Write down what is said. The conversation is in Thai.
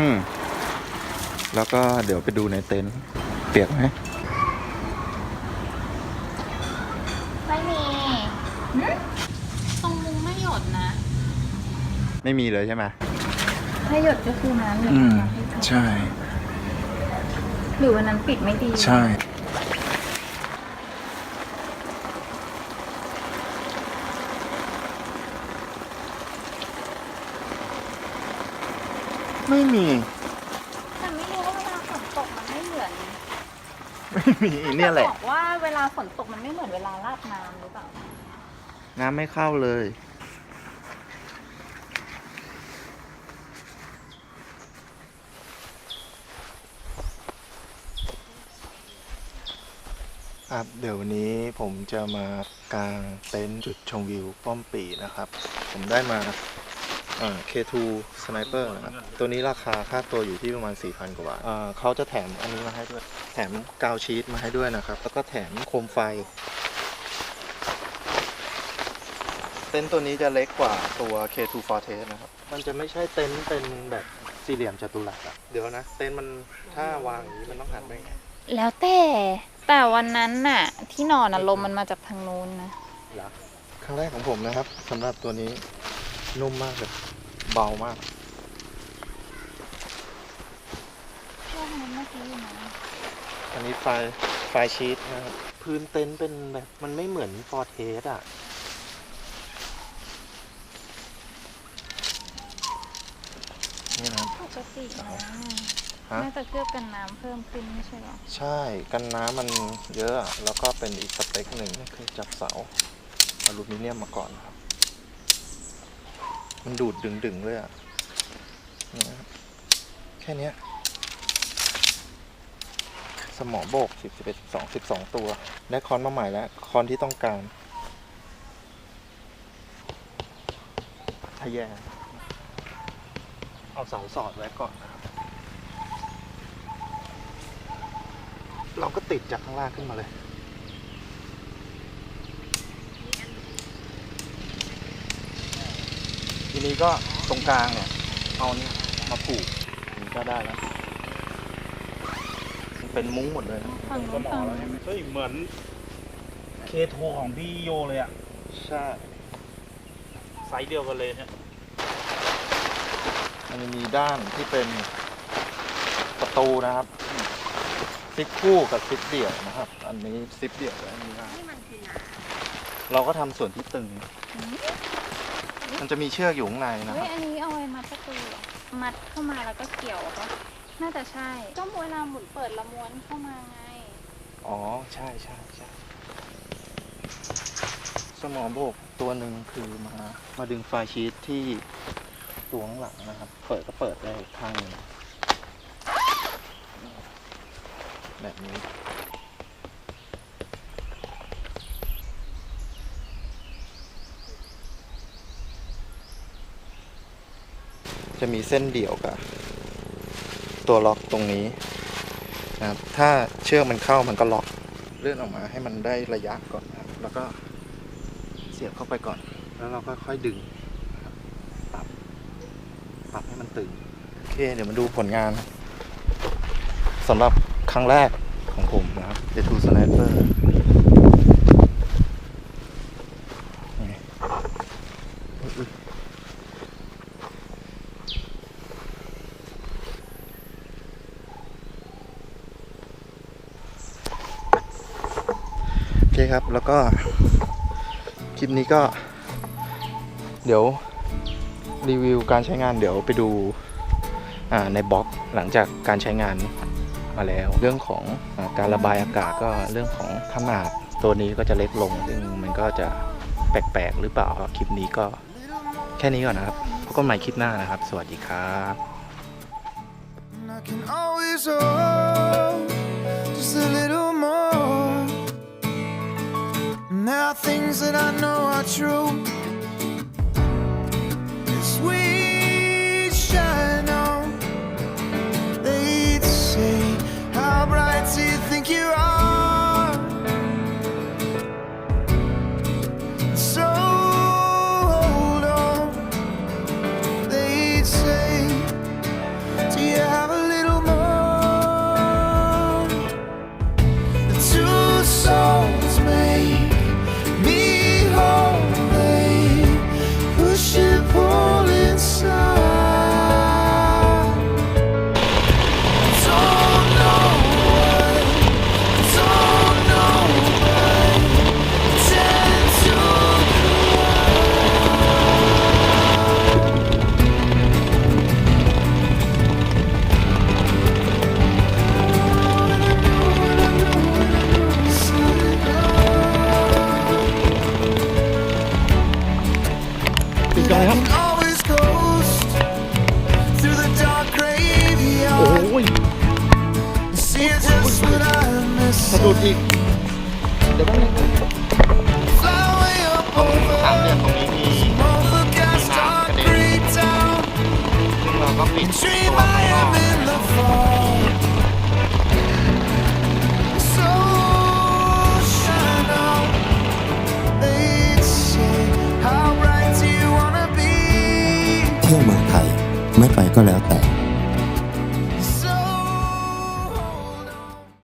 อืม แล้วก็เดี๋ยวไปดูในเต็นท์เปียกไหมไม่มีตรงมุงไม่หยดนะ ไม่มีเลยใช่ไหมถ้าหยดก็คือน้ำหยดอืมน้ำให้ก่อนใช่ หรือวันนั้นปิดไม่ดี ใช่ ไม่มี แต่ไม่รู้ว่าเวลาฝนตกมันไม่เหมือนไม่มีเนี่ยแหละ บอกว่าเวลาฝนตกมันไม่เหมือนเวลาราดน้ำหรือเปล่า น้ำไม่เข้าเลย ครับเดี๋ยววันนี้ผมจะมากางเต็นท์จุดชมวิวป้อมปีนะครับ ผมได้มา อ่า K2 Sniper นะครับตัวนี้ราคาค่าตัวอยู่ที่ประมาณ 4,000 กว่าบาทอ่าเขาจะแถมอันนี้มาให้ด้วย แถมกาวชีตมาให้ด้วยนะครับ แล้วก็แถมโคมไฟ เต็นท์ตัวนี้จะเล็กกว่าตัว K2 Forte นะครับ มันจะไม่ใช่เต็นท์เป็นแบบสี่เหลี่ยมจัตุรัสอะเดี๋ยวนะ เต็นท์มันถ้าวางอย่างนี้มันต้องหันไปไงแล้วแต่แต่วันนั้นน่ะ ที่นอนอะลมมันมาจากทางนู้นนะเหรอครั้งแรกของผมนะครับสำหรับตัวนี้นุ่มมากเลย เบามากช่วงนั้นเมื่อกี้นะอันนี้ไฟไฟชีตนะครับ พื้นเต็นท์เป็นแบบมันไม่เหมือนฟอร์เทสอะ นี่นะครับ ปกตินะฮะ น่าจะเคลือบกันน้ำเพิ่มขึ้นไม่ใช่หรอใช่กันน้ำมันเยอะอะแล้วก็เป็นอีกสเปคหนึ่งนี่คือจับเสาอลูมิเนียมมาก่อนครับ มันดูดดึงๆเลยอะนี่นะแค่นี้สมอโบกสิบสิบเอ็ดสิบสองสิบสองตัว ได้คอนมาใหม่แล้ว คอนที่ต้องการทะแยงเอาเสาสอดไว้ก่อนนะครับ เราก็ติดจากข้างล่างขึ้นมาเลย นี้ก็ตรงกลางเนี่ย เอานี่มาผูกนี่ก็ได้แล้วเป็นมุ้งหมดเลยนะฝั่งสนู้นมอฝั่งแล้วนู้ใช่นไหมเฮ้ยเหมือนเคโทของพี่โยเลยอะใช่ ไซส์เดียวกันเลยเนี่ยมันจะมีด้านที่เป็นประตูนะครับซิปคู่กับซิปเดี่ยวนะครับ อันนี้ซิปเดี่ยวและอันนี้นะเราก็ทำส่วนที่ตึง มันจะมีเชือกอยู่ข้างในนะคเฮ้รัยบอันนี้เอาไว้มัดประตูเหรอมัดเข้ามาแล้วก็เกี่ยวเหรอปะน่าจะใช่ ก็เวลาหมุนเปิดละม้วนเข้ามาไง อ๋อใช่ใช่ใช่สมอโบกตัวหนึ่งคือมามาดึงไฟชีตที่ตัวข้างหลังนะครับ เปิดก็เปิดได้ข้างหนึงแบบนี้ จะมีเส้นเดี่ยวกับ ตัวล็อกตรงนี้นะครับถ้าเชือกมันเข้ามันก็ล็อกเลื่อนออกมาให้มันได้ระยะก่อนนะครับ แล้วก็เสียบเข้าไปก่อน แล้วเราก็ค่อยดึงปรับปรับให้มันตึงโอเค เดี๋ยวมาดูผลงานสำหรับครั้งแรกของผมนะครับ The Two Sniper นี่อุ๊ยโอเคครับ แล้วก็ คลิปนี้ก็ เดี๋ยวรีวิวการใช้งานเดี๋ยวไปดูในบล็อกหลังจากการใช้งานมาแล้ว เรื่องของอการระบายอากาศก็เรื่องของขนาดตัวนี้ก็จะเล็กลง ซึ่งมันก็จะแปลกๆหรือเปล่าคลิปนี้ก็แค่นี้ก่อนนะครับพบกันใหม่คลิปหน้านะครับ สวัสดีครับ that I know are true. สะดุดอีก เดี๋ยวแป๊บทางเดินตรงนี้มีน้ำกะเราก็นี้เที่ยวเมืองไทย ไม่ไปก็แล้วแต่